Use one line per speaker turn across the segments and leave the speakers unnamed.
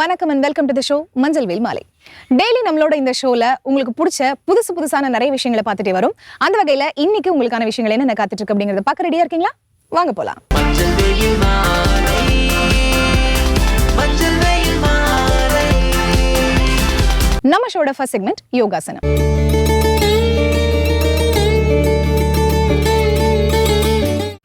வணக்கம் and welcome to the show Manjal Vel Maalai. Daily நம்மளோட இந்த ஷோல உங்களுக்கு பிடிச்ச புதுசு புதுசான நிறைய விஷயங்களை பார்த்துட்டே வரும். அந்த வகையில இன்னைக்கு உங்களுக்கான விஷயங்கள் என்ன காத்துட்டு இருக்கு அப்படிங்கறத பார்க்க ரெடியா இருக்கீங்களா? வாங்க போலாம். நம்ம ஷோட ஃபர்ஸ்ட் செக்மெண்ட் யோகாசனம்.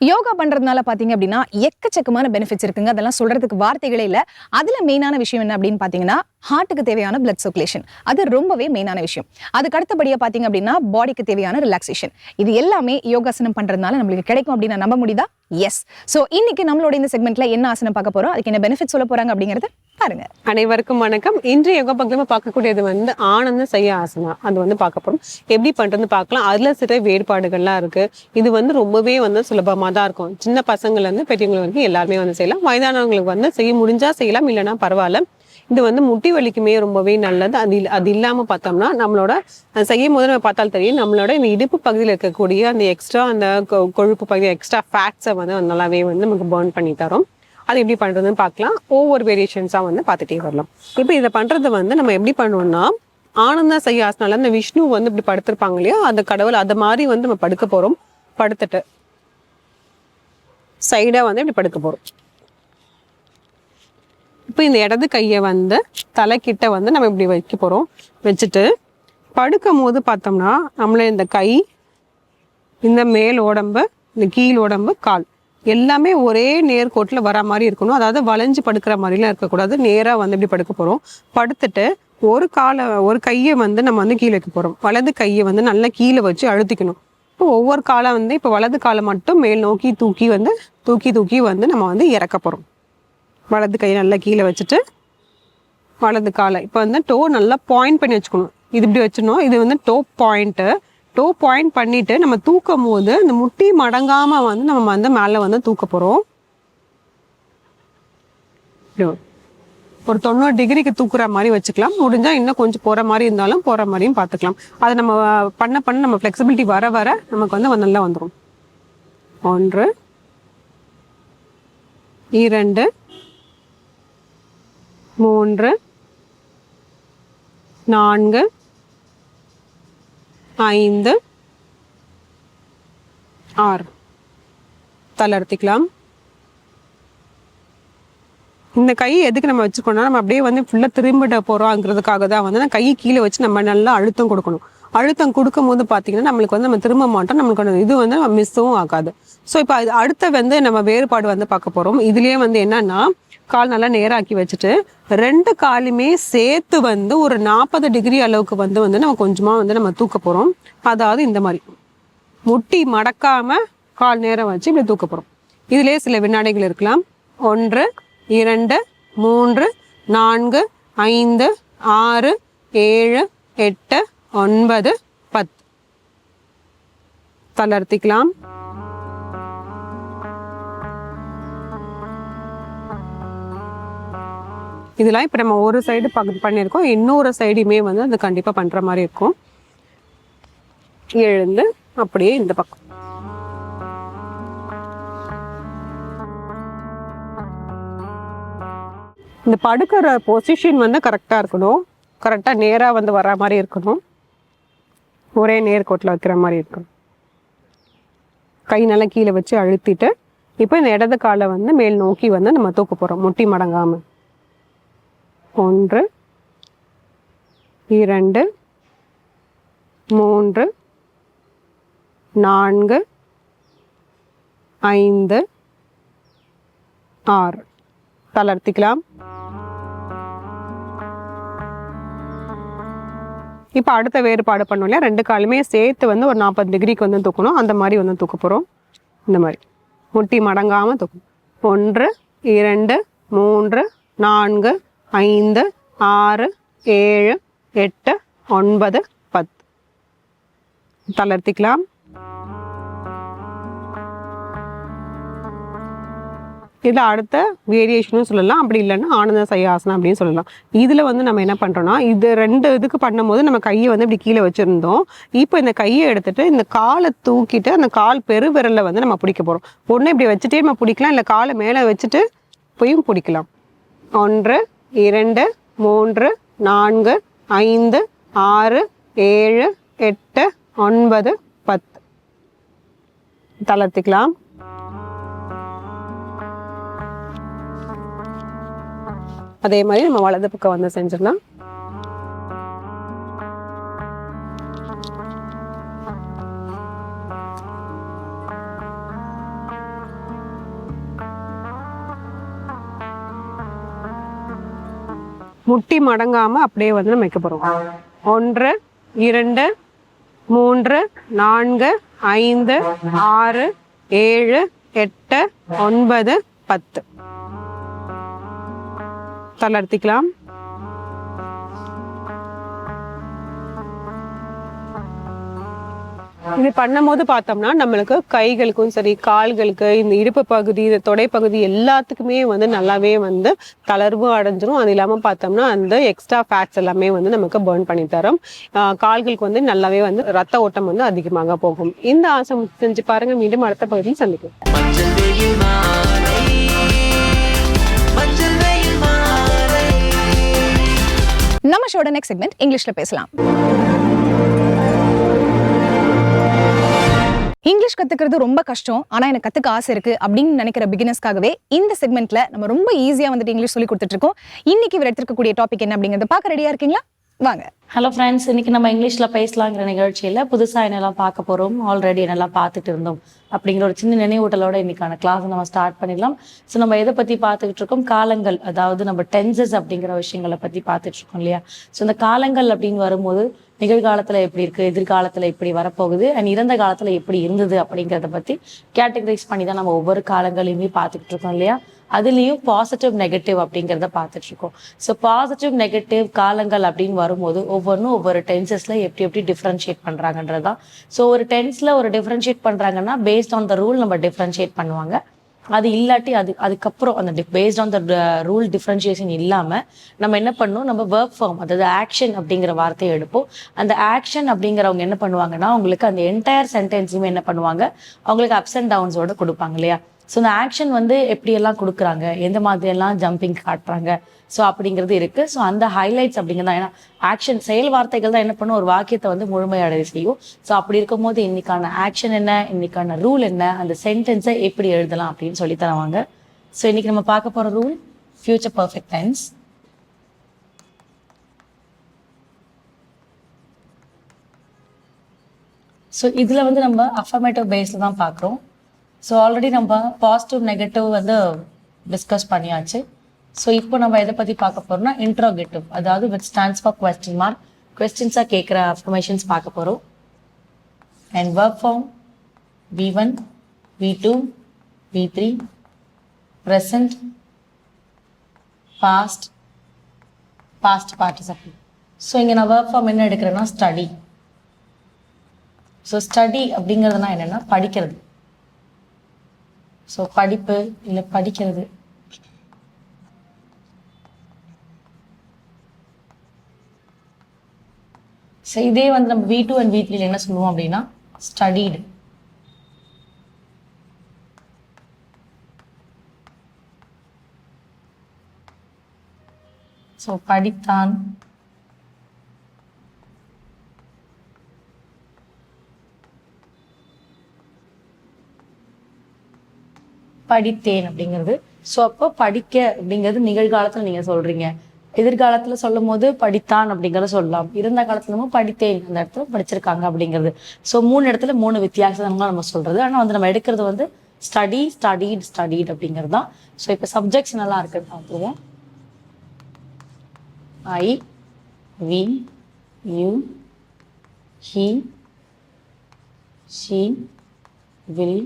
யோகா பண்றதுனால பாத்தீங்க அப்படின்னா எக்கச்சக்கமான பெனிஃபிட்ஸ் இருக்குங்க. அதெல்லாம் சொல்றதுக்கு வார்த்தைகளே இல்ல. அதுல மெயினான விஷயம் என்ன அப்படின்னு பாத்தீங்கன்னா ஹார்ட்டுக்கு தேவையான பிளட் சர்க்குலேஷன் அது ரொம்பவே மெயினான விஷயம். அதுக்கு அடுத்தபடியா பாத்தீங்க அப்படின்னா பாடிக்கு தேவையான ரிலாக்ஸேஷன் இது எல்லாமே யோகாசனம் பண்றதுனால நம்மளுக்கு கிடைக்கும் அப்படின்னு நம்ப முடியுதா? எஸ் ஸோ இன்னைக்கு நம்மளோட இந்த செக்மெண்ட்ல என்ன ஆசனம் பார்க்க போறோம்? அதுக்கு என்ன பெனிஃபிட் சொல்ல போறாங்க அப்படிங்கறத பாருங்க.
அனைவருக்கும் வணக்கம். இன்றைய யோகா பக்கமா பார்க்கக்கூடியது வந்து ஆனந்த செய்ய ஆசனா. அது வந்து பார்க்க போறோம். எப்படி பண்றதுன்னு பார்க்கலாம். அதுல சில வேறுபாடுகள்லாம் இருக்கு. இது வந்து ரொம்பவே வந்து சுலபமா தான் இருக்கும். சின்ன பசங்கள்ல இருந்து வரைக்கும் எல்லாருமே வந்து செய்யலாம். வயதானவங்களுக்கு வந்து செய்ய முடிஞ்சா செய்யலாம். இல்லைன்னா பரவாயில்ல. இது வந்து முட்டி வலிக்குமே ரொம்பவே நல்லது. அது அது இல்லாமல் பார்த்தோம்னா நம்மளோட செய்யும் போது நம்ம பார்த்தால் தெரியும் நம்மளோட இந்த இடுப்பு பகுதியில் இருக்கக்கூடிய அந்த எக்ஸ்ட்ரா அந்த கொ- கொழுப்பு பகுதி எக்ஸ்ட்ரா ஃபேட்ஸை வந்து நல்லாவே வந்து நமக்கு பேர்ன் பண்ணி தரும். அது எப்படி பண்ணுறதுன்னு பார்க்கலாம். ஒவ்வொரு வேரியேஷன்ஸாக வந்து பார்த்துட்டே வரலாம். இப்போ இதை பண்ணுறது வந்து நம்ம எப்படி பண்ணுவோம்னா ஆனந்தா செய்ய ஆசனால இந்த விஷ்ணு வந்து இப்படி படுத்திருப்பாங்க இல்லையா? அந்த கடவுள் அது மாதிரி வந்து நம்ம படுக்க போகிறோம் படுத்துட்டு சைடாக வந்து இப்படி படுக்க போகிறோம் இப்போ இந்த இடது கையை வந்து தலைக்கிட்ட வந்து நம்ம இப்படி வைக்க போகிறோம் வச்சுட்டு படுக்கும் போது பார்த்தோம்னா நம்மளை இந்த கை இந்த மேல் உடம்பு இந்த கீழ் உடம்பு கால் எல்லாமே ஒரே நேர்கோட்டில் வர மாதிரி இருக்கணும். அதாவது வளைஞ்சு படுக்கிற மாதிரிலாம் இருக்கக்கூடாது. நேராக வந்து இப்படி படுக்க போகிறோம் படுத்துட்டு ஒரு காலை ஒரு கையை வந்து நம்ம வந்து கீழே வைக்க போகிறோம் வலது கையை வந்து நல்லா கீழே வச்சு அழுத்திக்கணும். இப்போ ஒவ்வொரு காலை வந்து இப்போ வலது காலை மட்டும் மேல் நோக்கி தூக்கி வந்து தூக்கி தூக்கி வந்து நம்ம வந்து இறக்க போகிறோம் வலது கையை நல்லா கீழே வச்சுட்டு வலது காலை. இப்போ வந்து டோ நல்லா பாயிண்ட் பண்ணி வச்சுக்கணும். இது இப்படி வச்சிடணும். இது வந்து டோ பாயிண்ட்டு டோ பாயிண்ட் பண்ணிவிட்டு நம்ம தூக்கும் போது இந்த முட்டி மடங்காமல் வந்து நம்ம வந்து மேலே வந்து தூக்க போகிறோம் ஒரு தொண்ணூறு டிகிரிக்கு தூக்குற மாதிரி வச்சுக்கலாம். முடிஞ்சால் இன்னும் கொஞ்சம் போகிற மாதிரி இருந்தாலும் போகிற மாதிரியும் பார்த்துக்கலாம். அதை நம்ம பண்ண பண்ண நம்ம ஃப்ளெக்சிபிலிட்டி வர வர நமக்கு வந்து நல்லா வந்துடும் ஒன்று இரண்டு மூன்று நான்கு ஐந்து ஆறு. தளர்த்திக்கலாம் இந்த கை எதுக்கு நம்ம வச்சுக்கணும்னா நம்ம அப்படியே வந்து ஃபுல்லாக திரும்பிட போகிறோங்கிறதுக்காக தான் வந்து கையை கீழே வச்சு நம்ம நல்லா அழுத்தம் கொடுக்கணும். அழுத்தம் கொடுக்கும் போது பார்த்தீங்கன்னா நம்மளுக்கு வந்து நம்ம திரும்ப மாட்டோம். நம்மளுக்கு இது வந்து நம்ம மிஸ்ஸும் ஆகாது. ஸோ இப்போ அது அடுத்த வந்து நம்ம வேறுபாடு வந்து பார்க்க போகிறோம் இதுலேயே வந்து என்னன்னா கால் நல்லா நேராக்கி வச்சுட்டு ரெண்டு காலுமே சேர்த்து வந்து ஒரு நாற்பது டிகிரி அளவுக்கு வந்து வந்து நம்ம கொஞ்சமாக வந்து நம்ம தூக்க போகிறோம் அதாவது இந்த மாதிரி. முட்டி மடக்காமல் கால் நேரம் வச்சு இப்படி தூக்க போகிறோம் இதுலேயே சில வினாடிகள் இருக்கலாம். ஒன்று இரண்டு மூன்று நான்கு ஐந்து ஆறு ஏழு எட்டு ஒன்பது பத்து. தளர்த்திக்கலாம் இதெல்லாம் இப்போ நம்ம ஒரு சைடு பக் பண்ணியிருக்கோம். இன்னொரு சைடுமே வந்து அது கண்டிப்பாக பண்ணுற மாதிரி இருக்கும். எழுந்து அப்படியே இந்த பக்கம். இந்த படுக்கிற பொசிஷன் வந்து கரெக்டாக இருக்கணும். கரெக்டாக நேராக வந்து வர மாதிரி இருக்கணும். ஒரே நேர்கோட்டில் வைக்கிற மாதிரி இருக்கணும். கை நல்லா கீழே வச்சு அழுத்திட்டு இப்போ இந்த இடது காலை வந்து மேல் நோக்கி வந்து நம்ம தூக்க போகிறோம் முட்டி மடங்காமல் ஒன்று இரண்டு மூன்று நான்கு ஐந்து ஆறு. தளர்த்திக்கலாம். இப்போ அடுத்த வேறுபாடு பண்ணோம் இல்லையா ரெண்டு காலுமே சேர்த்து வந்து ஒரு நாற்பது டிகிரிக்கு வந்து தூக்கணும். அந்த மாதிரி வந்து தூக்க போகிறோம் இந்த மாதிரி. முட்டி மடங்காமல் தூக்கணும். ஒன்று இரண்டு மூன்று நான்கு ஐந்து ஆறு ஏழு எட்டு ஒன்பது பத்து. தளர்த்திக்கலாம். இதில் அடுத்த வேரியேஷனும் சொல்லலாம். அப்படி இல்லைன்னா ஆனந்த சையாசனம் அப்படின்னு சொல்லலாம். இதில் வந்து நம்ம என்ன பண்ணுறோன்னா இது ரெண்டு இதுக்கு பண்ணும்போது நம்ம கையை வந்து இப்படி கீழே வச்சுருந்தோம். இப்போ இந்த கையை எடுத்துட்டு இந்த காலை தூக்கிட்டு அந்த கால் பெருவிரலில் வந்து நம்ம பிடிக்க போகிறோம் ஒன்று இப்படி வச்சுட்டே நம்ம பிடிக்கலாம். இல்லை காலை மேலே வச்சுட்டு போயும் பிடிக்கலாம். ஒன்று இரண்டு மூன்று நான்கு ஐந்து ஆறு ஏழு எட்டு ஒன்பது பத்து. தளர்த்திக்கலாம். அதே மாதிரி நம்ம வலது பக்கம் வந்து செஞ்சிடலாம். முட்டி மடங்காமல் அப்படியே வந்து நம்ம வைக்க ஒன்று இரண்டு மூன்று நான்கு ஐந்து ஆறு ஏழு எட்டு ஒன்பது பத்து. தளர்த்திக்கலாம் இது பண்ணும்போது பார்த்தோம்னா நம்மளுக்கு கைகளுக்கும் சரி கால்களுக்கு இந்த இடுப்பு பகுதி இந்த தொடை பகுதி எல்லாத்துக்குமே வந்து நல்லாவே வந்து தளர்வு அடைஞ்சிரும். அது இல்லாமல் பார்த்தோம்னா அந்த எக்ஸ்ட்ரா ஃபேட்ஸ் எல்லாமே வந்து நமக்கு பேர்ன் பண்ணி தரும். கால்களுக்கு வந்து நல்லாவே வந்து ரத்த ஓட்டம் வந்து அதிகமாக போகும். இந்த ஆசை செஞ்சு பாருங்க. மீண்டும் அடுத்த பகுதியில் சந்திக்கும்
நம்ம ஷோட நெக்ஸ்ட் செக்மெண்ட் இங்கிலீஷில் பேசலாம். இங்கிலீஷ் கற்றுக்கிறது ரொம்ப கஷ்டம். ஆனால் எனக்கு கற்றுக்க ஆசை இருக்குது அப்படின்னு நினைக்கிற பிகினர்ஸ்க்காகவே இந்த செக்மெண்ட்டில் நம்ம ரொம்ப ஈஸியாக வந்துட்டு இங்கிலீஷ் சொல்லி கொடுத்துட்டு இருக்கோம். இன்னைக்கு இவர் எடுத்துக்கக்கூடிய டாபிக் என்ன அப்படிங்கிறது பார்க்க ரெடியாக இருக்கீங்களா? வாங்க.
ஹலோ ஃப்ரெண்ட்ஸ் இன்னைக்கு நம்ம இங்கிலீஷில் பேசலாங்கிற நிகழ்ச்சியில் புதுசாக என்னெல்லாம் பார்க்க போகிறோம் ஆல்ரெடி என்னெல்லாம் பார்த்துட்டு இருந்தோம் அப்படிங்கிற ஒரு சின்ன நினைவூட்டலோட இன்னைக்கான கிளாஸ் நம்ம ஸ்டார்ட் பண்ணிடலாம். ஸோ நம்ம எதை பற்றி பார்த்துக்கிட்டு இருக்கோம்? காலங்கள் அதாவது நம்ம டென்சஸ் அப்படிங்கிற விஷயங்களை பற்றி பார்த்துட்டு இருக்கோம் இல்லையா? ஸோ இந்த காலங்கள் அப்படின்னு வரும்போது நிகழ்காலத்தில் எப்படி இருக்குது எதிர்காலத்தில் எப்படி வரப்போகுது அண்ட் இறந்த காலத்தில் எப்படி இருந்தது அப்படிங்கிறத பற்றி கேட்டகரைஸ் பண்ணி தான் நம்ம ஒவ்வொரு காலங்களையுமே பார்த்துக்கிட்டு இருக்கோம் இல்லையா? அதுலேயும் பாசிட்டிவ் நெகட்டிவ் அப்படிங்கிறத பார்த்துட்டு இருக்கோம். ஸோ பாசிட்டிவ் நெகட்டிவ் காலங்கள் அப்படின்னு வரும்போது ஒவ்வொன்றும் ஒவ்வொரு டென்சஸில் எப்படி எப்படி டிஃப்ரென்ஷியேட் பண்ணுறாங்கன்றது தான் ஸோ ஒரு டென்ஸில் ஒரு டிஃப்ரென்ஷியேட் பண்ணுறாங்கன்னா பேஸ்ட் ஆன் த ரூல் நம்ம டிஃப்ரென்ஷியேட் பண்ணுவாங்க. அது இல்லாட்டி அது அதுக்கப்புறம் அந்த based on the rule differentiation இல்லாமல் நம்ம என்ன பண்ணணும்? நம்ம ஒர்க் ஃபார்ம் அதாவது ஆக்ஷன் அப்படிங்கிற வார்த்தையை எடுப்போம். அந்த ஆக்ஷன் அப்படிங்கிறவங்க என்ன பண்ணுவாங்கன்னா அவங்களுக்கு அந்த என்டையர் சென்டென்ஸுமே என்ன பண்ணுவாங்க? அவங்களுக்கு அப்ஸ் அண்ட் டவுன்ஸோட கொடுப்பாங்க இல்லையா? ஸோ இந்த ஆக்ஷன் வந்து எப்படியெல்லாம் கொடுக்குறாங்க? எந்த மாதிரியெல்லாம் ஜம்பிங் காட்டுறாங்க? ஸோ அப்படிங்கிறது இருக்குது ஸோ அந்த ஹைலைட்ஸ் அப்படிங்கிறது தான். ஏன்னா ஆக்ஷன் செயல் வார்த்தைகள் தான் என்ன பண்ணும்? ஒரு வாக்கியத்தை வந்து முழுமையடைய செய்யும். ஸோ அப்படி இருக்கும்போது இன்னைக்கான ஆக்ஷன் என்ன? இன்னைக்கான ரூல் என்ன? அந்த சென்டென்ஸை எப்படி எழுதலாம் அப்படின்னு சொல்லி தருவாங்க. ஸோ இன்னைக்கு நம்ம பார்க்க போகிற rule future perfect tense so இதில் வந்து நம்ம அஃபர்மேட்டிவ் பேஸில் தான் பார்க்குறோம். ஸோ ஆல்ரெடி நம்ம பாசிட்டிவ் நெகட்டிவ் வந்து டிஸ்கஸ் பண்ணியாச்சு. ஸோ இப்போ நம்ம எதை பற்றி பார்க்க போகிறோம்னா இன்ட்ரோகேட்டிவ் அதாவது which stands for question mark கொஸ்டின்ஸாக கேட்குற அஃபர்மேஷன்ஸ் பார்க்க போகிறோம் and verb form V one V two V three present past past participle so இங்கே நான் ஒர்க் ஃபார்ம் என்ன எடுக்கிறேன்னா ஸ்டடி ஸோ ஸ்டடி அப்படிங்கிறதுனா என்னென்னா படிக்கிறது. ஸோ படிப்பு இல்லை படிக்கிறது ஸோ இதே வந்து நம்ம வி டூ அண்ட் வி த்ரீல என்ன சொல்லுவோம் அப்படின்னா ஸ்டடீடு ஸோ படித்தான். படித்தேன் அப்படிங்கிறது. ஸோ அப்போ படிக்க அப்படிங்கிறது நிகழ்காலத்தில் நீங்கள் சொல்றீங்க. எதிர்காலத்தில் சொல்லும் போது படித்தான் அப்படிங்கிறத சொல்லலாம். இருந்த காலத்துலமும் படித்தேன் அந்த இடத்துல படிச்சிருக்காங்க அப்படிங்கிறது. ஸோ மூணு இடத்துல மூணு வித்தியாசங்களும் நம்ம சொல்றது. ஆனால் வந்து நம்ம எடுக்கிறது வந்து ஸ்டடி ஸ்டடீட் ஸ்டடீட் அப்படிங்கிறது தான். ஸோ இப்போ சப்ஜெக்ட்ஸ் நல்லா இருக்குன்னு பார்த்துருவோம். I we you he she will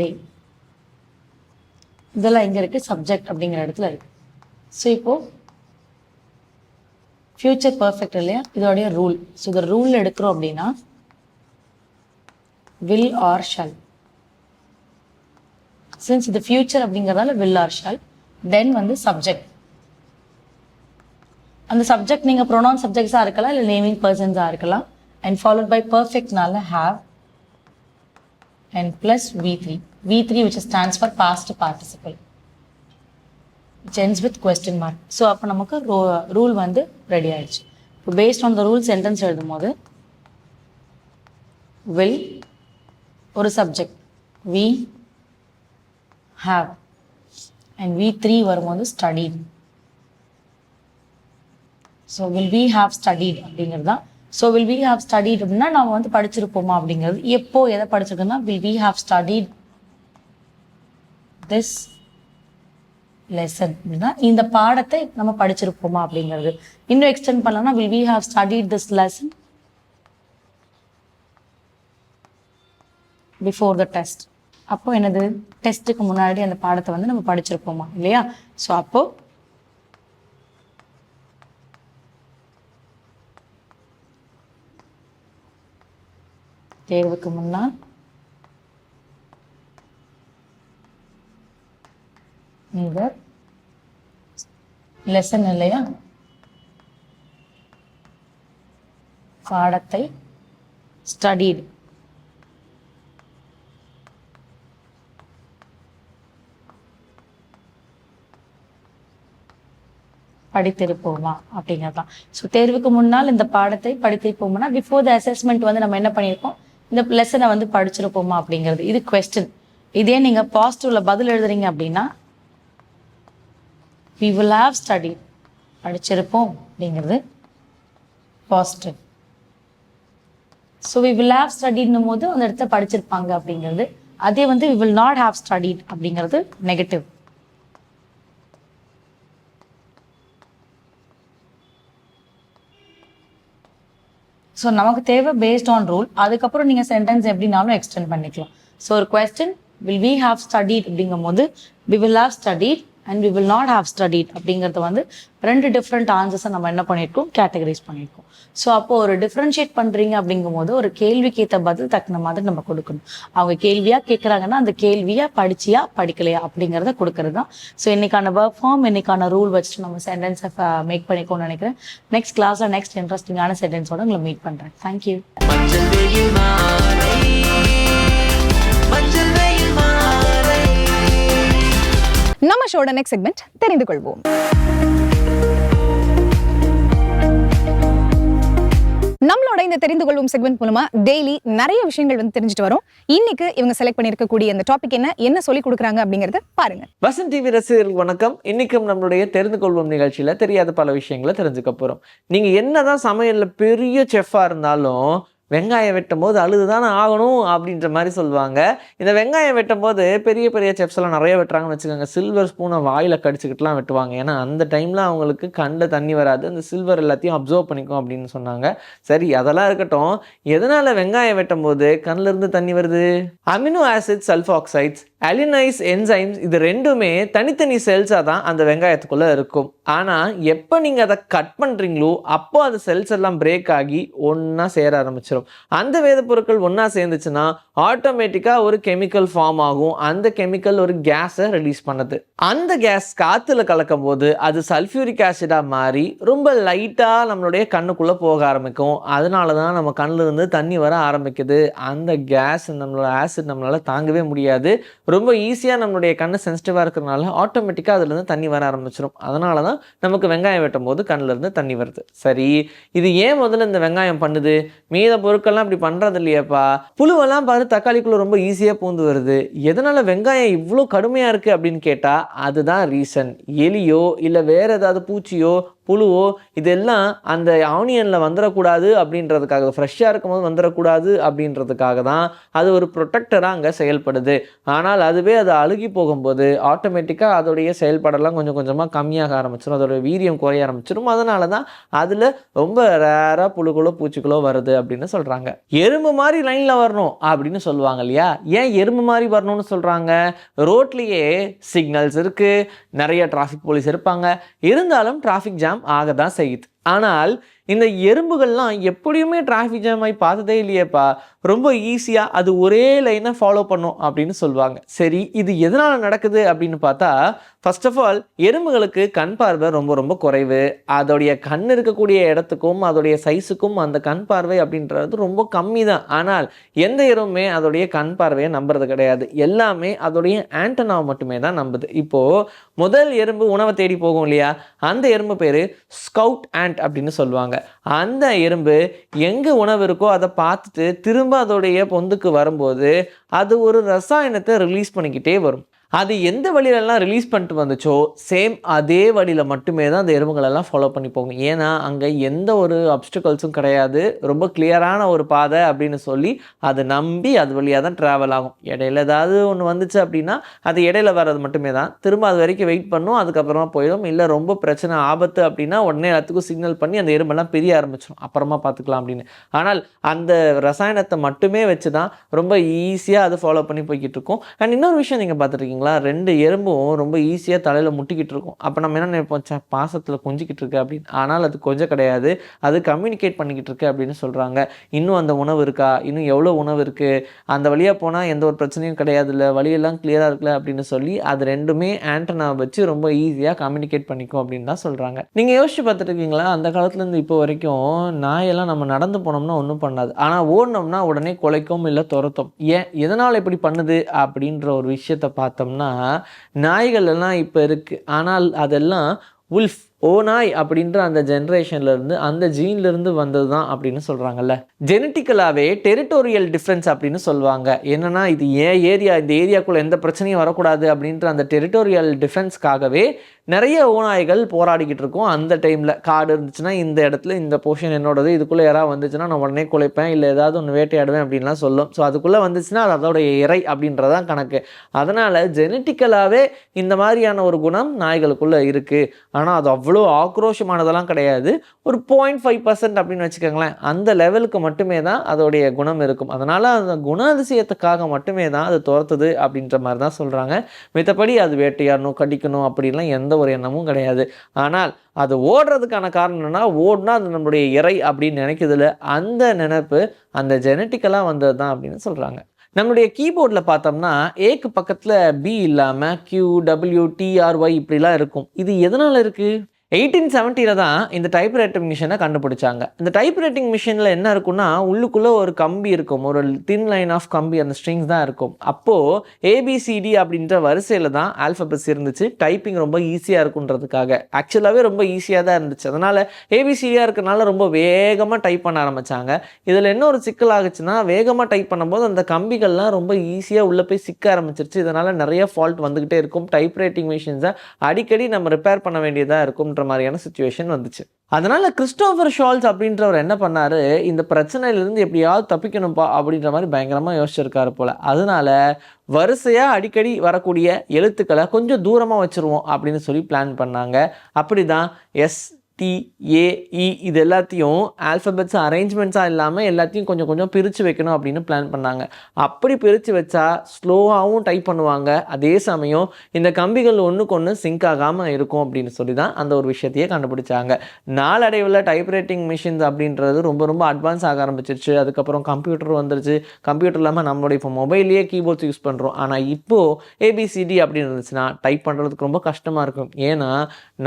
they இதெல்லாம் எங்க இருக்கு? சப்ஜெக்ட் அப்படிங்கிற இடத்துல இருக்கு. ஸோ இப்போது ஃப்யூச்சர் பர்ஃபெக்ட் இல்லையா? இதோடைய ரூல் ஸோ இந்த ரூல் எடுக்கிறோம் அப்படின்னா வில் ஆர் ஷால் சின்ஸ் இது ஃபியூச்சர் அப்படிங்கிறதால வில் ஆர் ஷால் தென் வந்து சப்ஜெக்ட் அந்த சப்ஜெக்ட் நீங்கள் ப்ரொனவுன் சப்ஜெக்ட்ஸாக இருக்கலாம் இல்லை நேமிங் பர்சன்ஸாக இருக்கலாம். And followed by பர்ஃபெக்ட்னால have and plus V3. V3 which stands for past past participle tense with question mark so அப்போ நமக்கு ரூ ரூல் வந்து ரெடி ஆயிடுச்சு. இப்போ based on the rule sentence எழுதும் போது வில் ஒரு subject we have and V three வரும்போது studied so will we have studied அப்படிங்கிறது தான். So will we have studied அப்படின்னா நம்ம வந்து படிச்சிருப்போமா அப்படிங்கிறது. எப்போ எதை படிச்சிருக்கோம்னா will we have studied this lesson அப்படின்னா இந்த பாடத்தை நம்ம படிச்சிருப்போமா அப்படிங்கிறது. இன்னும் எக்ஸ்டெண்ட் பண்ணலாம்னா will we have studied this lesson before the test அப்போ என்னது? டெஸ்ட்டுக்கு முன்னாடி அந்த பாடத்தை வந்து நம்ம படிச்சிருப்போமா? இல்லையா? ஸோ அப்போ தேர்வுக்கு முன்னால் நீங்கள் லெசன் இல்லையா பாடத்தை ஸ்டடீடு படித்திருப்போமா? அப்படிங்கிறது தான் ஸோ தேர்வுக்கு முன்னால் இந்த பாடத்தை படித்திருப்போம்னா பிஃபோர் த அசஸ்மெண்ட் வந்து நம்ம என்ன பண்ணியிருப்போம்? இந்த லெசனை வந்து படிச்சிருப்போமா அப்படிங்கிறது. இது கொஸ்டின் இதே நீங்கள் பாசிட்டிவ்ல பதில் எழுதுறீங்க அப்படின்னா வி வில் ஹாவ் ஸ்டடி படிச்சிருப்போம் அப்படிங்கிறது positive so we will have ஸ்டடின்னும் போது அந்த இடத்த படிச்சிருப்பாங்க அப்படிங்கிறது. அதே வந்து we will not have studied அப்படிங்கிறது நெகட்டிவ் ஸோ நமக்கு தேவை பேஸ்ட் ஆன் ரூல் அதுக்கப்புறம் நீங்கள் சென்டென்ஸ் எப்படினாலும் எக்ஸ்டெண்ட் பண்ணிக்கலாம். ஸோ ஒரு question will we have studied அப்படிங்கும் போது we will have studied and we will not have studied அப்படிங்கிறது வந்து ரெண்டு டிஃப்ரெண்ட் ஆன்சர்ஸை நம்ம என்ன பண்ணியிருக்கோம் கேட்டகரைஸ் பண்ணியிருக்கோம் ஸோ அப்போ ஒரு டிஃப்ரென்ஷியேட் பண்ணுறீங்க அப்படிங்கும்போது ஒரு கேள்விக்கு ஏற்ற பதில் தக்குன மாதிரி நம்ம கொடுக்கணும். அவங்க கேள்வியாக கேட்குறாங்கன்னா அந்த கேள்வியாக படிச்சியா படிக்கலையா அப்படிங்கிறத கொடுக்கறது தான். ஸோ இன்னைக்கான ஒர்க் ஃபார்ம் இன்னைக்கான ரூல் வச்சுட்டு நம்ம சென்டென்ஸை மேக் பண்ணிக்கோன்னு நினைக்கிறேன். நெக்ஸ்ட் கிளாஸில் நெக்ஸ்ட் இன்ட்ரெஸ்டிங்கான சென்டென்ஸோட உங்களை மீட் பண்ணுறேன் தேங்க்யூ
நம்ம ஷோட நெக்ஸ்ட் செக்மெண்ட் தெரிந்து கொள்வோம். நம்மளோட இந்த தெரிந்து கொள்வோம் செக்மெண்ட் மூலமா டெய்லி நிறைய விஷயங்கள் வந்து தெரிஞ்சுட்டு வரோம். இன்னைக்கு இவங்க செலக்ட் பண்ணியிருக்கக்கூடிய அந்த டாபிக் என்ன என்ன சொல்லி கொடுக்குறாங்க அப்படிங்கறத பாருங்க.
வசந்த் டிவி ரசிகர்கள் வணக்கம். இன்னைக்கும் நம்மளுடைய தெரிந்து கொள்வோம் நிகழ்ச்சியில தெரியாத பல விஷயங்களை தெரிஞ்சுக்க போறோம். நீங்க என்னதான் சமையல்ல பெரிய செஃபா இருந்தாலும் வெங்காயம் வெட்டும் போது அழுதுதானே ஆகணும் அப்படின்ற மாதிரி சொல்லுவாங்க. இந்த வெங்காயம் வெட்டும் போது பெரிய பெரிய செப்ஸ் எல்லாம் நிறைய வெட்டுறாங்கன்னு வச்சுக்கோங்க. சில்வர் ஸ்பூனை வாயில் கடிச்சுக்கிட்டுலாம் வெட்டுவாங்க. ஏன்னா அந்த டைமில் அவங்களுக்கு கண்ணில் தண்ணி வராது. அந்த சில்வர் எல்லாத்தையும் அப்சர்வ் பண்ணிக்கும் அப்படின்னு சொன்னாங்க. சரி அதெல்லாம் இருக்கட்டும். எதனால் வெங்காயம் வெட்டும் போது கண்ணிலிருந்து தண்ணி வருது? Amino acid sulfoxides alliinase enzymes இது ரெண்டுமே தனித்தனி செல்ஸாக தான் அந்த வெங்காயத்துக்குள்ளே இருக்கும். ஆனால் எப்போ நீங்கள் அதை கட் பண்ணுறீங்களோ அப்போ அந்த செல்ஸ் எல்லாம் பிரேக் ஆகி ஒன்றா சேர ஆரம்பிச்சிடும் அந்த வேதப்பொருட்கள் ஒன்றா சேர்ந்துச்சுன்னா ஆட்டோமேட்டிக்காக ஒரு கெமிக்கல் ஃபார்ம் ஆகும். அந்த கெமிக்கல் ஒரு கேஸை ரிலீஸ் பண்ணுது. அந்த கேஸ் காற்றுல கலக்கும் போது அது சல்ஃபியூரிக் ஆசிடாக மாறி ரொம்ப லைட்டாக நம்மளுடைய கண்ணுக்குள்ளே போக ஆரம்பிக்கும். அதனால தான் நம்ம கண்ணில் இருந்து தண்ணி வர ஆரம்பிக்குது. அந்த கேஸ் நம்மளோட ஆசிட் நம்மளால் தாங்கவே முடியாது. ரொம்ப ஈஸியாக நம்மளுடைய கண்ணு சென்சிட்டிவாக இருக்கிறனால ஆட்டோமேட்டிக்காக அதுலேருந்து தண்ணி வர ஆரம்பிச்சிடும் அதனால தான் நமக்கு வெங்காயம் வெட்டும் போது கண்ணிலேருந்து தண்ணி வருது. சரி இது ஏன் முதல்ல இந்த வெங்காயம் பண்ணுது? மீத பொருட்கள்லாம் இப்படி பண்ணுறது இல்லையாப்பா. புழுவெல்லாம் பாரு தக்காளிக்குள்ளே ரொம்ப ஈஸியாக பூந்து வருது. எதனால் வெங்காயம் இவ்வளோ கடுமையாக இருக்குது அப்படின்னு கேட்டால் அதுதான் ரீசன் எலியோ இல்லை வேறு ஏதாவது பூச்சியோ புழுவோ இதெல்லாம் அந்த ஆனியனில் வந்துடக்கூடாது அப்படின்றதுக்காக ஃப்ரெஷ்ஷாக இருக்கும்போது வந்துடக்கூடாது அப்படின்றதுக்காக தான் அது ஒரு ப்ரொடெக்டராக அங்கே செயல்படுது. ஆனால் அதுவே அது அழுகி போகும்போது ஆட்டோமேட்டிக்காக அதோடைய செயல்பாடெல்லாம் கொஞ்சம் கொஞ்சமாக கம்மியாக ஆரம்பிச்சிடும் அதோடைய வீரியம் குறைய ஆரம்பிச்சிடும் அதனால தான் அதில் ரொம்ப ரேராக புழுக்களோ பூச்சிகளோ வருது அப்படின்னு சொல்கிறாங்க எறும்பு மாதிரி லைனில் வரணும் அப்படின்னு சொல்லுவாங்க இல்லையா? ஏன் எறும்பு மாதிரி வரணும்னு சொல்கிறாங்க ரோட்லேயே சிக்னல்ஸ் இருக்குது நிறைய டிராஃபிக் போலீஸ் இருப்பாங்க. இருந்தாலும் டிராஃபிக் ஜாம் ஆக தான் செய்யுது. ஆனால் இந்த எறும்புகள்லாம் எப்படியுமே டிராஃபிக் ஜாம் ஆகி பார்த்ததே இல்லையேப்பா. ரொம்ப ஈஸியாக அது ஒரே லைனை ஃபாலோ பண்ணும் அப்படின்னு சொல்லுவாங்க. சரி இது எதனால் நடக்குது அப்படின்னு பார்த்தா ஃபர்ஸ்ட் ஆஃப் ஆல் எறும்புகளுக்கு கண் பார்வை ரொம்ப ரொம்ப குறைவு. அதோடைய கண் இருக்கக்கூடிய இடத்துக்கும் அதோடைய சைஸுக்கும் அந்த கண் பார்வை அப்படின்றது ரொம்ப கம்மி தான் ஆனால் எந்த எறும்புமே அதோடைய கண் பார்வையை நம்புறது கிடையாது. எல்லாமே அதோடைய ஆண்டனாவை மட்டுமே தான் நம்புது. இப்போது முதல் எறும்பு உணவை தேடி போகும் இல்லையா? அந்த எறும்பு பேர் ஸ்கவுட் ஆண்ட் அப்படின்னு சொல்லுவாங்க. அந்த எறும்பு எங்கே உணவு இருக்கோ அதை பார்த்துட்டு திரும்ப அதோடைய பொந்துக்கு வரும்போது அது ஒரு ரசாயனத்தை ரிலீஸ் பண்ணிக்கிட்டே வரும். அது எந்த வழியிலலாம் ரிலீஸ் பண்ணிட்டு வந்துச்சோ சேம் அதே வழியில் மட்டுமே தான் அந்த எறும்புகளெல்லாம் ஃபாலோ பண்ணி போகும். ஏன்னா அங்கே எந்த ஒரு அப்டிக்கல்ஸும் கிடையாது. ரொம்ப கிளியரான ஒரு பாதை அப்படின்னு சொல்லி அதை நம்பி அது வழியாக தான் ட்ராவல் ஆகும். இடையில ஏதாவது ஒன்று வந்துச்சு அப்படின்னா அது இடையில வர்றது மட்டுமே தான். திரும்ப அது வரைக்கும் வெயிட் பண்ணும் அதுக்கப்புறமா போயிடும். இல்லை ரொம்ப பிரச்சனை ஆபத்து அப்படின்னா உடனே எல்லாத்துக்கும் சிக்னல் பண்ணி அந்த எறும்பெல்லாம் பிரிய ஆரம்பிச்சிடும் அப்புறமா பார்த்துக்கலாம் அப்படின்னு. ஆனால் அந்த ரசாயனத்தை மட்டுமே வச்சு தான் ரொம்ப ஈஸியாக அது ஃபாலோ பண்ணி போய்கிட்டு இருக்கும். அண்ட் இன்னொரு விஷயம் நீங்கள் பார்த்துருக்கீங்க. பார்த்தீங்களா ரெண்டு எறும்பும் ரொம்ப ஈஸியாக தலையில் முட்டிக்கிட்டு இருக்கும். அப்போ நம்ம என்ன நினைப்போம்? பாசத்தில் கொஞ்சிக்கிட்டு இருக்கு அப்படின்னு. ஆனால் அது கொஞ்சம் கிடையாது. அது கம்யூனிகேட் பண்ணிக்கிட்டு இருக்கு அப்படின்னு சொல்கிறாங்க இன்னும் அந்த உணவு இருக்கா? இன்னும் எவ்வளோ உணவு இருக்குது அந்த வழியாக போனால் எந்த ஒரு பிரச்சனையும் கிடையாது இல்லை வழியெல்லாம் கிளியராக இருக்குல்ல? அப்படின்னு சொல்லி அது ரெண்டுமே ஆண்டனாவை வச்சு ரொம்ப ஈஸியாக கம்யூனிகேட் பண்ணிக்கும் அப்படின்னு தான் சொல்கிறாங்க நீங்கள் யோசிச்சு பார்த்துருக்கீங்களா அந்த காலத்துலேருந்து இப்போ வரைக்கும் நாயெல்லாம் நம்ம நடந்து போனோம்னா ஒன்றும் பண்ணாது. ஆனால் ஓடினோம்னா உடனே குலைக்கும் இல்லை துரத்தும். ஏன்? எதனால் இப்படி பண்ணுது? அப்படின்ற ஒரு விஷயத்தை பார்த்தோம்னா நாய்கள் எல்லாம் இப்போ இருக்குது ஆனால் அதெல்லாம் உல்ஃப் ஓ நாய் அப்படின்ற அந்த ஜென்ரேஷன்லேருந்து அந்த ஜீன்லேருந்து வந்தது தான் அப்படின்னு சொல்கிறாங்கல்ல ஜெனட்டிக்கலாகவே டெரிட்டோரியல் டிஃப்ரென்ஸ் அப்படின்னு சொல்லுவாங்க. என்னன்னா இது ஏன் ஏரியா இந்த ஏரியாக்குள்ளே எந்த பிரச்சனையும் வரக்கூடாது அப்படின்ற அந்த டெரிட்டோரியல் டிஃபென்ஸ்க்காகவே நிறைய ஓநாய்கள் போராடிக்கிட்டு இருக்கும் அந்த டைமில் காடு இருந்துச்சுன்னா இந்த இடத்துல இந்த போர்ஷன் என்னோடது இதுக்குள்ளே யாராவது வந்துச்சுன்னா நான் உடனே குலைப்பேன் இல்லை ஏதாவது ஒன்று வேட்டையாடுவேன் அப்படின்லாம் சொல்லும். ஸோ அதுக்குள்ளே வந்துச்சுன்னா அது அதோடைய இறை அப்படின்றதான் கணக்கு. அதனால் ஜெனட்டிக்கலாகவே இந்த மாதிரியான ஒரு குணம் நாய்களுக்குள்ளே இருக்குது ஆனால் அது அவ்வளோ ஆக்ரோஷமானதெல்லாம் கிடையாது. ஒரு பாயிண்ட் ஃபைவ் பர்சன்ட் அப்படின்னு வச்சுக்கோங்களேன் அந்த லெவலுக்கு மட்டுமே தான் அதோடைய குணம் இருக்கும். அதனால் அந்த குணாதிசயத்துக்காக மட்டுமே தான் அது துரத்துது அப்படின்ற மாதிரி தான் சொல்கிறாங்க மித்தபடி அது வேட்டையாடணும் கடிக்கணும் அப்படின்லாம் எந்த ஒரு எண்ணமும் கிடையாது. ஆனால் அது ஓடுறதுக்கான காரணம் என்னென்னா ஓடுனா அது நம்மளுடைய இறை அப்படின்னு நினைக்கிறதுல அந்த நினைப்பு அந்த ஜெனட்டிக்கலாக வந்தது தான் அப்படின்னு சொல்கிறாங்க நம்மளுடைய கீபோர்டில் பார்த்தோம்னா ஏக்கு பக்கத்தில் பி இல்லாமல் கியூ டபிள்யூ டிஆர்ஒய் இப்படிலாம் இருக்கும். இது எதனால் இருக்குது எயிட்டீன் செவன்ட்டியில் தான் இந்த டைப் ரைட்டிங் மிஷினை கண்டுபிடிச்சாங்க. இந்த டைப் ரைட்டிங் மிஷினில் என்ன இருக்குன்னா உள்ளுக்குள்ளே ஒரு கம்பி இருக்கும். ஒரு தின் லைன் ஆஃப் கம்பி அந்த ஸ்ட்ரிங்ஸ் தான் இருக்கும். அப்போது ஏபிசிடி அப்படின்ற வரிசையில் தான் ஆல்ஃபபெட்ஸ் இருந்துச்சு. டைப்பிங் ரொம்ப ஈஸியாக இருக்குன்றதுக்காக ஆக்சுவலாகவே ரொம்ப ஈஸியாக தான் இருந்துச்சு. அதனால் ஏபிசிடியாக இருக்கனால ரொம்ப வேகமாக டைப் பண்ண ஆரம்பித்தாங்க இதில் என்ன ஒரு சிக்கல் ஆகுச்சுன்னா வேகமாக டைப் பண்ணும்போது அந்த கம்பிகள்லாம் ரொம்ப ஈஸியாக உள்ளே போய் சிக்க ஆரம்பிச்சிருச்சு. இதனால் நிறைய ஃபால்ட் வந்துக்கிட்டே இருக்கும். டைப் ரைட்டிங் மிஷின்ஸை அடிக்கடி நம்ம ரிப்பேர் பண்ண வேண்டியதாக இருக்கும். பண்ணுற மாதிரியான சுச்சுவேஷன் வந்துச்சு. அதனால் கிறிஸ்டோஃபர் ஷால்ஸ் அப்படின்றவர் என்ன பண்ணார்? இந்த பிரச்சனையிலேருந்து எப்படியாவது தப்பிக்கணும்ப்பா அப்படின்ற மாதிரி பயங்கரமாக யோசிச்சிருக்காரு போல். அதனால் வரிசையாக அடிக்கடி வரக்கூடிய எழுத்துக்களை கொஞ்சம் தூரமாக வச்சுருவோம் அப்படின்னு சொல்லி பிளான் பண்ணாங்க. அப்படி தான் எஸ் டி ஏஇ e இது எல்லாத்தையும் ஆல்ஃபபெட்ஸ் அரேஞ்ச்மெண்ட்ஸாக இல்லாமல் எல்லாத்தையும் கொஞ்சம் கொஞ்சம் பிரித்து வைக்கணும் அப்படின்னு பிளான் பண்ணாங்க. அப்படி பிரித்து வச்சா ஸ்லோவாகவும் டைப் பண்ணுவாங்க. அதே சமயம் இந்த கம்பிகள் ஒன்றுக்கு ஒன்று சிங்க் ஆகாமல் இருக்கும் அப்படின்னு சொல்லி தான் அந்த ஒரு விஷயத்தையே கண்டுபிடிச்சாங்க. நாளடைவில் டைப் ரைட்டிங் மிஷின்ஸ் அப்படின்றது ரொம்ப ரொம்ப அட்வான்ஸ் ஆக ஆரம்பிச்சிருச்சு. அதுக்கப்புறம் கம்ப்யூட்டர் வந்துருச்சு. கம்ப்யூட்டர் இல்லாமல் நம்மளுடைய இப்போ மொபைல்லையே கீபோர்ட்ஸ் யூஸ் பண்ணுறோம் ஆனால் இப்போது ஏபிசிடி அப்படின்னு இருந்துச்சுன்னா டைப் பண்ணுறதுக்கு ரொம்ப கஷ்டமாக இருக்கும். ஏன்னா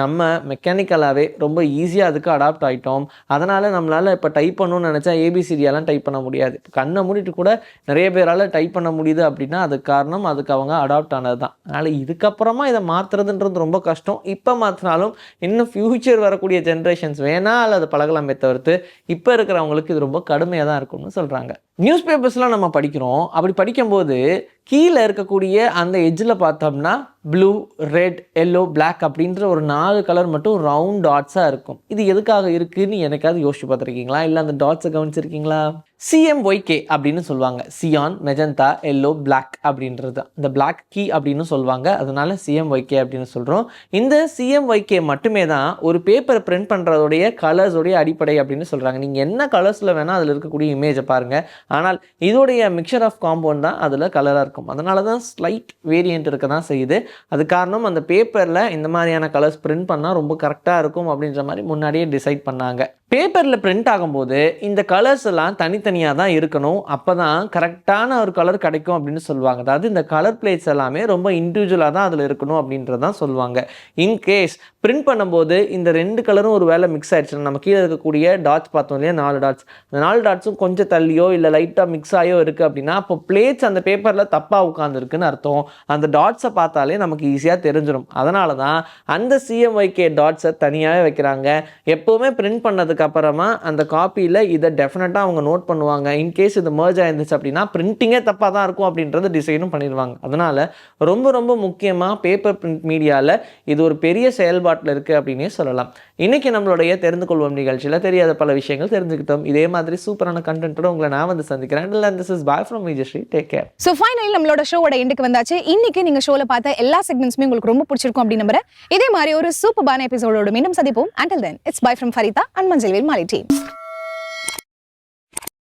நம்ம மெக்கானிக்கலாகவே ரொம்ப ஈஸியாக அதுக்கு அடாப்ட் ஆகிட்டோம் அதனால் நம்மளால் இப்போ டைப் பண்ணணும்னு நினச்சா ஏபிசிடியெல்லாம் டைப் பண்ண முடியாது. கண்ணை மூடிட்டு கூட நிறைய பேரால் டைப் பண்ண முடியுது அப்படின்னா அதுக்கு காரணம் அதுக்கு அவங்க அடாப்ட் ஆனது தான் அதனால் இதுக்கப்புறமா இதை மாற்றுறதுன்றது ரொம்ப கஷ்டம். இப்போ மாற்றினாலும் இன்னும் ஃப்யூச்சர் வரக்கூடிய ஜென்ரேஷன்ஸ் வேணால் அதை பழகலாமே தவிர்த்து இப்போ இருக்கிறவங்களுக்கு இது ரொம்ப கடுமையாக தான் இருக்கும்னு சொல்கிறாங்க நியூஸ் பேப்பர்ஸ்லாம் நம்ம படிக்கிறோம். அப்படி படிக்கும்போது கீழே இருக்கக்கூடிய அந்த எஜ்ஜில் பார்த்தோம்னா ப்ளூ ரெட் எல்லோ பிளாக் அப்படின்ற ஒரு நாலு கலர் மட்டும் ரவுண்ட் டாட்ஸாக இருக்கும். இது எதுக்காக இருக்குன்னு எனக்காவது யோசிச்சு பார்த்துருக்கீங்களா? இல்லை அந்த டாட்ஸை கவனிச்சிருக்கீங்களா? சிஎம்ஒய்கே அப்படின்னு சொல்லுவாங்க. சியான் மெஜந்தா எல்லோ பிளாக் அப்படின்றது. இந்த பிளாக் கீ அப்படின்னு சொல்லுவாங்க. அதனால சிஎம்ஒய்கே அப்படின்னு சொல்கிறோம் இந்த சிஎம்ஒய்கே மட்டுமே தான் ஒரு பேப்பரை பிரிண்ட் பண்ணுறதுடைய கலர்ஸோடைய அடிப்படை அப்படின்னு சொல்கிறாங்க நீங்கள் என்ன கலர்ஸில் வேணால் அதில் இருக்கக்கூடிய இமேஜை பாருங்கள் ஆனால் இதோடைய மிக்சர் ஆஃப் காம்பவுண்ட் தான் அதில் கலராக இருக்கும். அதனால தான் ஸ்லைட் வேரியண்ட் இருக்க தான் செய்யுது. அது காரணம் அந்த பேப்பரில் இந்த மாதிரியான கலர்ஸ் பிரிண்ட் பண்ணால் ரொம்ப கரெக்டாக இருக்கும் அப்படின்ற மாதிரி முன்னாடியே டிசைட் பண்ணாங்க. பேப்பரில் பிரிண்ட் ஆகும்போது இந்த கலர்ஸ் எல்லாம் தனித்தனி தனித்தனியாக தான் இருக்கணும். அப்போ தான் கரெக்டான ஒரு கலர் கிடைக்கும் அப்படின்னு சொல்லுவாங்க. அதாவது இந்த கலர் பிளேட்ஸ் எல்லாமே ரொம்ப இண்டிவிஜுவலாக தான் அதில் இருக்கணும் அப்படின்றது தான் சொல்லுவாங்க இன்கேஸ் பிரிண்ட் பண்ணும்போது இந்த ரெண்டு கலரும் ஒரு வேலை மிக்ஸ் ஆயிடுச்சுன்னா நம்ம கீழே இருக்கக்கூடிய டாட்ஸ் பார்த்தோம் இல்லையா? நாலு டாட்ஸ் அந்த நாலு டாட்ஸும் கொஞ்சம் தள்ளியோ இல்லை லைட்டாக மிக்ஸ் ஆகியோ இருக்குது அப்படின்னா அப்போ பிளேட்ஸ் அந்த பேப்பரில் தப்பாக உட்காந்துருக்குன்னு அர்த்தம். அந்த டாட்ஸை பார்த்தாலே நமக்கு ஈஸியாக தெரிஞ்சிடும் அதனால தான் அந்த சிஎம்ஒய்கே டாட்ஸை தனியாகவே வைக்கிறாங்க. எப்போவுமே பிரிண்ட் பண்ணதுக்கு அப்புறமா அந்த காப்பியில் இதை டெஃபினட்டாக அவங்க நோட் பண்ணுவாங்க. இன்கேஸ் இது மர்ஜ் ஆயிருந்துச்சு அப்படின்னா பிரிண்டிங்கே தப்பாக தான் இருக்கும் அப்படின்றத டிசைனும் பண்ணிடுவாங்க. அதனால் ரொம்ப ரொம்ப முக்கியமாக பேப்பர் பிரிண்ட் மீடியாவில் இது ஒரு பெரிய செயல்பாட்டில் இருக்குது அப்படின்னே சொல்லலாம். இன்றைக்கி நம்மளுடைய தெரிந்து கொள்வோம் நிகழ்ச்சியில் தெரியாத பல விஷயங்கள் தெரிஞ்சுக்கிட்டோம். இதே மாதிரி சூப்பரான கண்டென்ட்டோட உங்களை நான் வந்து சந்திக்கிறேன். This is bye from Vijayasri take care
so finally நம்மளோட ஷோவோட எண்டுக்கு வந்தாச்சு. இன்றைக்கி நீங்க ஷோல பார்த்த எல்லா செக்மெண்ட்ஸுமே உங்களுக்கு ரொம்ப பிடிச்சிருக்கும் அப்படின்னு நம்புறேன். இதே மாதிரி ஒரு சூப்பரான எபிசோடோடு மீண்டும் சந்திப்போம். Until then it's bye from Farida and Manjalvel Mali team